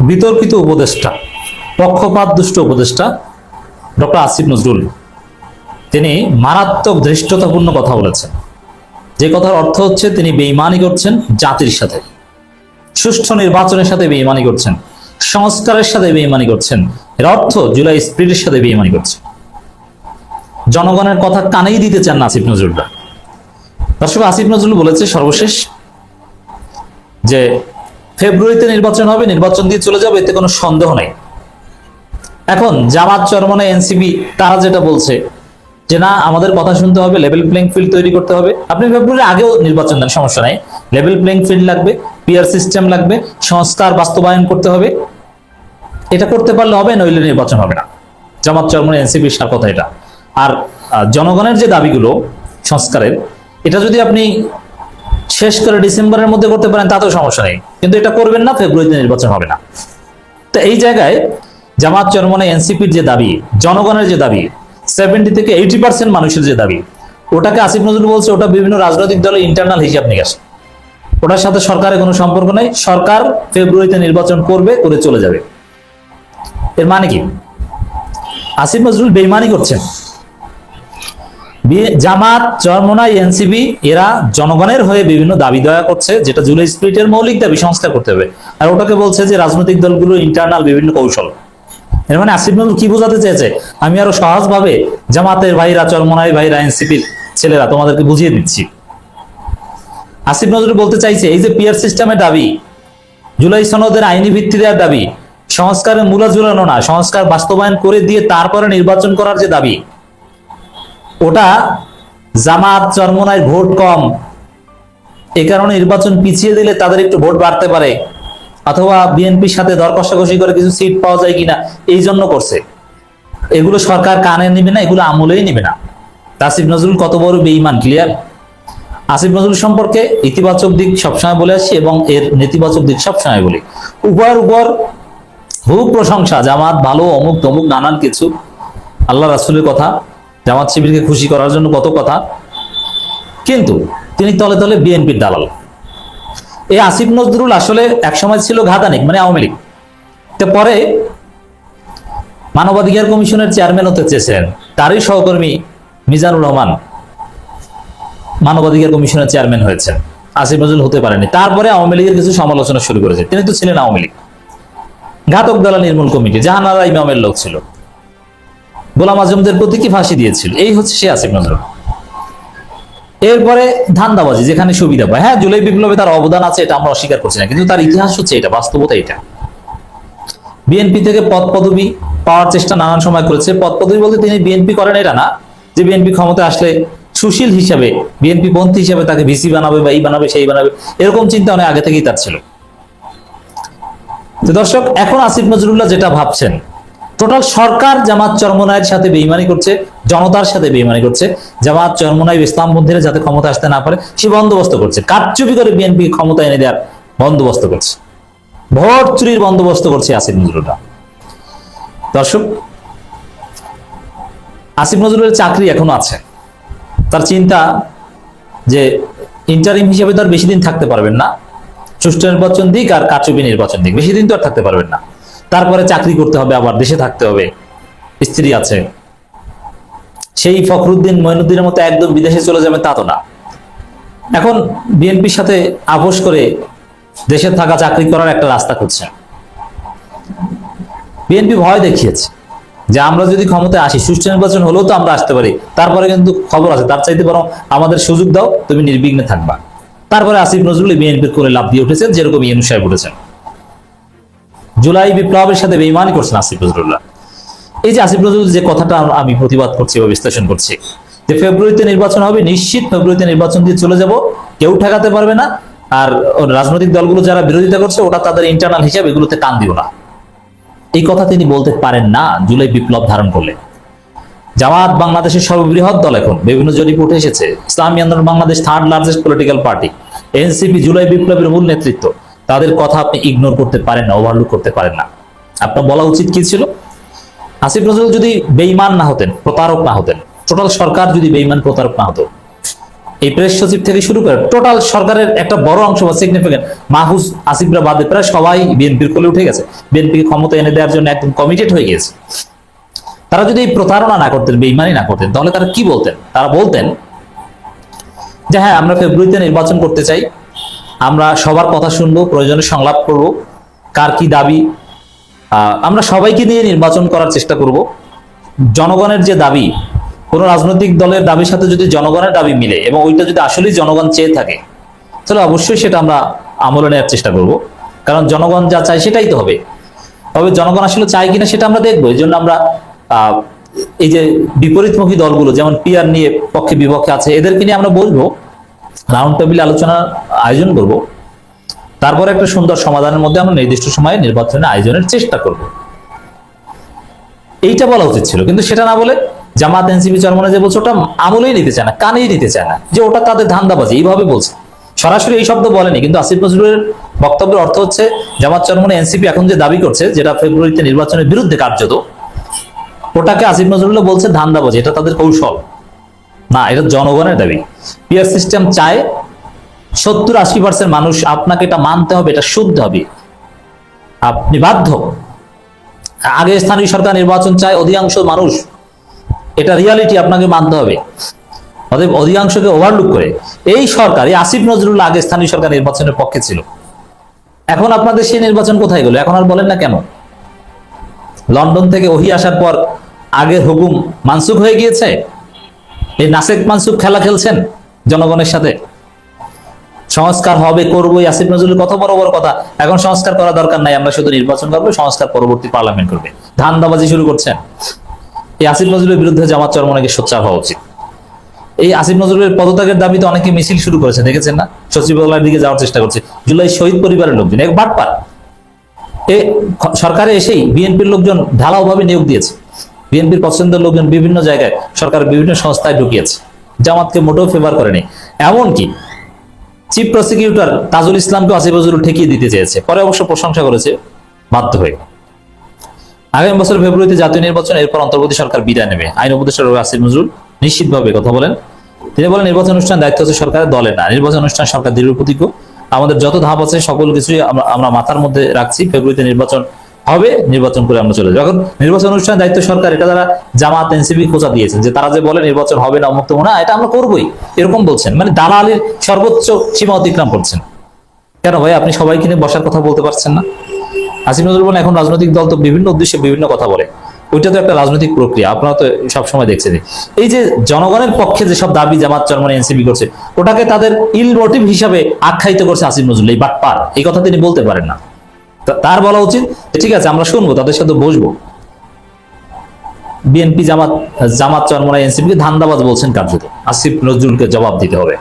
বিতর্কিত উপদেষ্টা, পক্ষপাত দুষ্ট উপদেষ্টা ডক্টর আসিফ নজরুল। তিনি মারাত্মক ধৃষ্টতাপূর্ণ কথা বলেছেন। যে কথার অর্থ হচ্ছে তিনি বেইমানি করছেন জাতির সাথে। সুষ্ঠু নির্বাচনের সাথে বেইমানি করছেন। সংস্কারের সাথে বেইমানি করছেন। এর অর্থ জুলাই স্প্রিটের সাথে বেইমানি করছেন। জনগণের কথা কানেই দিতে চান না আসিফ নজরুলরা। দর্শক, আসিফ নজরুল বলেছে সর্বশেষ যে ফেব্রুয়ারিতে নির্বাচন হবে, নির্বাচন দিয়ে চলে যাবে, এতে কোনো সন্দেহ নেই। এখন জামাত চরমনে এনসিবি তারা যেটা বলছে, যে না, আমাদের কথা শুনতে হবে লেভেল প্লেইং ফিল্ড তৈরি করতে হবে। আপনি ফেব্রুয়ারি আগেও নির্বাচন দেন, সমস্যা নাই। লেভেল প্লেইং ফিল্ড লাগবে পিয়ার সিস্টেম লাগবে, সংস্কার বাস্তবায়ন করতে হবে। এটা করতে পারলে হবে, নইলে নির্বাচন হবে না। জামাত চরমনে এনসিপির সার কথা এটা। আর জনগণের যে দাবিগুলো, সংস্কারের, এটা যদি আপনি শেষ করে ডিসেম্বরের মধ্যে করতে পারেন, তাতেও সমস্যা নেই। কিন্তু এটা করবেন না ফেব্রুয়ারিতে নির্বাচন হবে না। তো এই জায়গায় জামাত চরমনে এনসিপির যে দাবি, জনগণের যে দাবি সেভেন্টি থেকে এইটি পার্সেন্ট মানুষের যে দাবি, ওটাকে আসিফ নজরুল বলছে ওটা বিভিন্ন রাজনৈতিক দলের ইন্টারনাল হিসাব নিকাশ। ওটার সাথে সরকারের কোনো সম্পর্ক নেই, সরকার ফেব্রুয়ারিতে নির্বাচন করবে, করে চলে যাবে। এর মানে কি? আসিফ নজরুল বেইমানি করছেন। জামাত, চরমনাই এনসিবি এরা জনগণের হয়ে বিভিন্ন দাবি দয়া করছে, যেটা জুলাই স্প্রিটের মৌলিক দাবি, সংস্কার করতে হবে। আর ওটাকে বলছে যে রাজনৈতিক দলগুলো ইন্টারনাল বিভিন্ন কৌশল। এর মানে আসিফ নজরুল কি বোঝাতে চেয়েছে? আমি আরও সহজভাবে জামাতের ভাইরা, চরমনাই ভাইরা, এনসিপির ছেলেরা তোমাদেরকে বুঝিয়ে দিচ্ছি। আসিফ নজরুল বলতে চাইছে, এই যে পিয়ার সিস্টেমের দাবি, জুলাই সনদের আইনি ভিত্তি দেওয়ার দাবি, সংস্কারের মূলা ঝুলানো না, সংস্কার বাস্তবায়ন করে দিয়ে তারপরে নির্বাচন করার যে দাবি ওটা জামাত চরমনায় ভোট কম। এ কারণে নির্বাচন পিছিয়ে দিলে তাদের একটু ভোট বাড়তে পারে। অথবা বিএনপির সাথে দর কষাকষি করে কিছু সিট পাওয়া যায় কিনা, এই জন্য করছে। এগুলো সরকার কানে নিবে না, এগুলো আমলেই নিবে না। তাসিফ নজরুল কত বড় বেঈমান, ক্লিয়ার? আসিফ নজরুল সম্পর্কে ইতিবাচক দিক সবসময় বলে আসছি এবং এর নেতিবাচক দিক সবসময় বলি। উপর উপর খুব প্রশংসা জামাত, ভালো অমুক তমুক নানান কিছু। আল্লাহ রাসুলের কথা। জামাত শিবিরকে খুশি করার জন্য কত কথা। কিন্তু তিনি তলে তলে বিএনপির দালাল। এই আসিফ নজরুল আসলে একসময় ছিল ঘাতানিক মানে আওয়ামী লীগ। তো পরে মানবাধিকার কমিশনের চেয়ারম্যান হতে চেয়েছিলেন। তারই সহকর্মী মিজানুর রহমান মানবাধিকার কমিশনের চেয়ারম্যান হয়েছেন। আসিফ নজরুল হতে পারেনি তারপরে আওয়ামী লীগের কিছু সমালোচনা শুরু করেছে। তিনি তো ছিলেন আওয়ামী লীগ। ঘাতক দলা নির্মূল কমিটি, জাহানারা ইমামের লোক ছিল। গোলাম আজমদের প্রতি কি ফাঁসি দিয়েছিল? এই হচ্ছে সে আসিফ নজরুল এরপরে ধান্দাবাজি, যেখানে সুবিধা পায়। হ্যাঁ জুলাই বিপ্লবে তার অবদান আছে, এটা আমরা অস্বীকার করছি না, কিন্তু তার ইতিহাস হচ্ছে এটা, বাস্তবতা এটা। বিএনপি থেকে পদ পদবি পাওয়ার চেষ্টা নানান সময় করেছে। পদ পদবি বলতে তিনি বিএনপি করেন এটা না, যে বিএনপি ক্ষমতা আসলে সুশীল হিসাবে, বিএনপি পন্থী হিসাবে তাকে ভিসি বানাবে বা এই বানাবে, সেই বানাবে, এরকম চিন্তা অনেক আগে থেকেই তার ছিল। তো দর্শক, এখন আসিফ নজরুল্লাহ যেটা ভাবছেন টোটাল সরকার জামাত চরমনায়ের সাথে বেইমানি করছে, জনতার সাথে বেইমানি করছে, জামাত চরমনাই ইসলামপন্থীরা যাতে ক্ষমতা আসতে না পারে, সে বন্দোবস্ত করছে। কারচুপি করে বিএনপি ক্ষমতা এনে দেওয়ার বন্দোবস্ত করছে। ভোট চুরির বন্দোবস্ত করছে আসিফ নজরুলরা দর্শক, আসিফ নজরুলের চাকরি এখনও আছে। তার চিন্তা যে ইন্টারিম হিসেবে তো আর বেশি দিন থাকতে পারবেন না। সুষ্ঠু নির্বাচন দিক আর কারচুপি নির্বাচন দিক, বেশি দিন তো আর থাকতে পারবেন না। তারপরে চাকরি করতে হবে, আবার দেশে থাকতে হবে। স্ত্রী আছে। সেই ফখরুদ্দিন মঈনুদ্দিনের মতো একদম বিদেশে চলে যাবে তা তো না। এখন বিএনপির সাথে আপোষ করে দেশে থাকা, চাকরি করার একটা রাস্তা খুঁজছে। বিএনপি ভয় দেখিয়েছে যে আমরা যদি ক্ষমতায় আসি, সুষ্ঠু নির্বাচন হলেও তো আমরা আসতে পারি। তারপরে কিন্তু খবর আছে, তার চাইতে বরং আমাদের সুযোগ দাও, তুমি নির্বিঘ্নে থাকবা। তারপরে আসিফ নজরুল বিএনপির করে লাভ দিয়ে উঠেছেন, যেরকম ইয়েনু সাহেব উঠেছেন। জুলাই বিপ্লবের সাথে বেইমানি করছেন আসিফ নজরুল্লাহ। এই যে আসিফ নজরুল যে কথাটা আমি প্রতিবাদ করছি বা বিশ্লেষণ করছি, যে ফেব্রুয়ারিতে নির্বাচন হবে, নিশ্চিত ফেব্রুয়ারিতে নির্বাচন দিয়ে চলে যাব, কেউ ঠেকাতে পারবে না, আর রাজনৈতিক দলগুলো যারা বিরোধিতা করছে ওটা তাদের ইন্টারনাল হিসাব এগুলোতে কান দিও না। এই কথা তিনি বলতে পারেন না, জুলাই বিপ্লব ধারণ করলে। জামাত বাংলাদেশের সর্ববৃহৎ দল এখন, বিভিন্ন জরিপ উঠে এসেছে। Islami Andolan Bangladesh third largest political party NCP July বিপ্লবের মূল নেতৃত্ব। তাদের কথা আপনি ইগনোর করতে পারেন না ওভারলুক করতে পারেন না। আপনার বলা উচিত কি ছিল? আসিফ নজরুল যদি বেইমান না হতেন, প্রতারক না হতেন টোটাল সরকার যদি বেইমান প্রতারক না হতো, এই প্রেস সচিব থেকে শুরু করে টোটাল সরকারের একটা বড় অংশ বা সিগনিফিকেন্ট মাহফুজ আসিফরা বাদে প্রায় সবাই বিএনপির কোলে উঠে গেছে। বিএনপিকে ক্ষমতা এনে দেওয়ার জন্য একদম কমিটেড হয়ে গেছে তারা যদি এই প্রতারণা না করতেন বেইমানি না করতেন, তাহলে তারা কি বলতেন? তারা বলতেন যে হ্যাঁ আমরা ফেব্রুয়ারিতে নির্বাচন করতে চাই আমরা সবার কথা শুনব, প্রয়োজনে সংলাপ করব, কার কি দাবি আমরা সবাইকে নিয়ে নির্বাচন করার চেষ্টা করব। জনগণের যে দাবি, কোনো রাজনৈতিক দলের দাবির সাথে যদি জনগণের দাবি মিলে এবং ওইটা যদি আসলেই জনগণ চেয়ে থাকে, তাহলে অবশ্যই সেটা আমরা আমলে নেওয়ার চেষ্টা করব। কারণ জনগণ যা চায় সেটাই তো হবে। তবে জনগণ আসলে চায় কিনা সেটা আমরা দেখব। এই জন্য আমরা এই যে বিপরীতমুখী দলগুলো, যেমন পিয়ার নিয়ে পক্ষে বিপক্ষে আছে, এদেরকে নিয়ে আমরা বলব রাউন্ড টেবিল আলোচনার আয়োজন করব। তারপর একটা সুন্দর সমাধানের মধ্যে আমরা নির্দিষ্ট সময়ে নির্বাচনের আয়োজনের চেষ্টা করব। এইটা বলা উচিত ছিল, কিন্তু সেটা না বলে জামাত, এনসিপি চরমনে যে বলছে ওটা আমলেই নিতে চায় না, কানেই নিতে চায় না, যে ওটা তাদের ধান্দাবাজি, এইভাবে বলছে। সরাসরি এই শব্দ বলেনি, কিন্তু আসিফ নজরুলের বক্তব্যের অর্থ হচ্ছে, জামাত চরমনে এনসিপি এখন যে দাবি করছে, যেটা ফেব্রুয়ারিতে নির্বাচনের বিরুদ্ধে কার্যত, ওটাকে আসিফ নজরুল্লাহ বলছে ধান্দাবাজি, এটা তাদের কৌশল। না, এটা জনগণের দাবি। পিয়ার সিস্টেম চায় সত্তর আশি পার্সেন্ট মানুষ আপনাকে এটা মানতে হবে, এটা শুদ্ধ হবে। আপনি বাধ্য। আগে স্থানীয় সরকার নির্বাচন চায় অধিকাংশ মানুষ, এটা রিয়ালিটি আপনাকে মানতে হবে। অতএব অধিকাংশকে ওভারলুক করে। এই সরকার এই আসিফ নজরুল্লাহ আগে স্থানীয় সরকার নির্বাচনের পক্ষে ছিল। এখন আপনাদের সেই নির্বাচন কোথায় গেল? এখন আর বলেন না কেন? লন্ডন থেকে ওহি আসার পর আগের হুকুম মানসুখ হয়ে গিয়েছে? এই নাসেক মানসুখ খেলা খেলছেন জনগণের সাথে। সংস্কার হবে করবোই। আসিফ নজরুলের কত বড় বড় কথা। এখন সংস্কার করা দরকার নাই। আমরা শুধু নির্বাচন করব, সংস্কার পরবর্তী পার্লামেন্ট করবে। ধান্দাবাজি শুরু করছেন। এই আসিফ নজরুলের বিরুদ্ধে জামাত চরমনাকে সোচ্চার হওয়া উচিত? এই আসিফ নজরুলের পদত্যাগের দাবিতে অনেকে মিছিল শুরু করেছে, দেখেছেন না? সচিবালয়ের দিকে যাওয়ার চেষ্টা করছে। জুলাই শহীদ পরিবারের লোকজন, এক বাটপার। এ সরকারে এসেই বিএনপির লোকজন ঢালাওভাবে নিয়োগ দিয়েছে। বিএনপির পছন্দের লোকজন বিভিন্ন জায়গায় সরকার বিভিন্ন সংস্থায় ঢুকিয়েছে। জামাতকে মোটেও ফেভার করেনি। এমনকি চিফ প্রসিকিউটর তাজুল ইসলামকে আসিফ নজরুল ঠেকিয়ে দিতে চেয়েছে। পরে অবশ্য প্রশংসা করেছে, বাধ্য হয়ে। আগামী বছর ফেব্রুয়ারিতে জাতীয় নির্বাচন, এরপর অন্তর্বর্তী সরকার বিদায় নেবে। আইন উপদেষ্টা আসিফ নজরুল নিশ্চিতভাবে কথা বলেন। তিনি বলেন, নির্বাচন অনুষ্ঠান দায়িত্ব হচ্ছে সরকারের দলে না। নির্বাচন অনুষ্ঠান সরকার দৃঢ় আমাদের যত ধাপ আছে, সকল কিছুই আমরা মাথার মধ্যে রাখছি। ফেব্রুয়ারিতে নির্বাচন হবে, নির্বাচন করে আমরা চলে যাব। এখন নির্বাচন অনুষ্ঠান দায়িত্ব সরকার, এটা যারা জামাত, এনসিপি খোঁজা দিয়েছেন যে তারা যে বলে নির্বাচন হবে না মুক্ত না, এটা আমরা করবোই। এরকম বলছেন। মানে দালালির সর্বোচ্চ সীমা অতিক্রম করছেন। কেন ভাই, আপনি সবাইকে নিয়ে বসার কথা বলতে পারছেন না? আসিফ নজরুল বলেন, এখন রাজনৈতিক দল তো বিভিন্ন উদ্দেশ্যে বিভিন্ন কথা বলে। ওইটা তো একটা রাজনৈতিক প্রক্রিয়া, আপনারা তো সবসময় দেখছেন এই যে জনগণের পক্ষে যেসব দাবি জামাত চরমানে এনসিপি করছে, ওটাকে তাদের ইল মোটিভ হিসাবে আখ্যায়িত করছে আসিফ নজরুল, এই বাটপার। এই কথা তিনি বলতে পারেন না। তার বলা উচিত ঠিক আছে, আমরা শুনব, তাদের সাথে বসবো। বিএনপি জামাত জামাত চরমনা এনসিপি ধান্দাবাজ বলছেন কার্যত। আসিফ নজরুলকে জবাব দিতে হবে।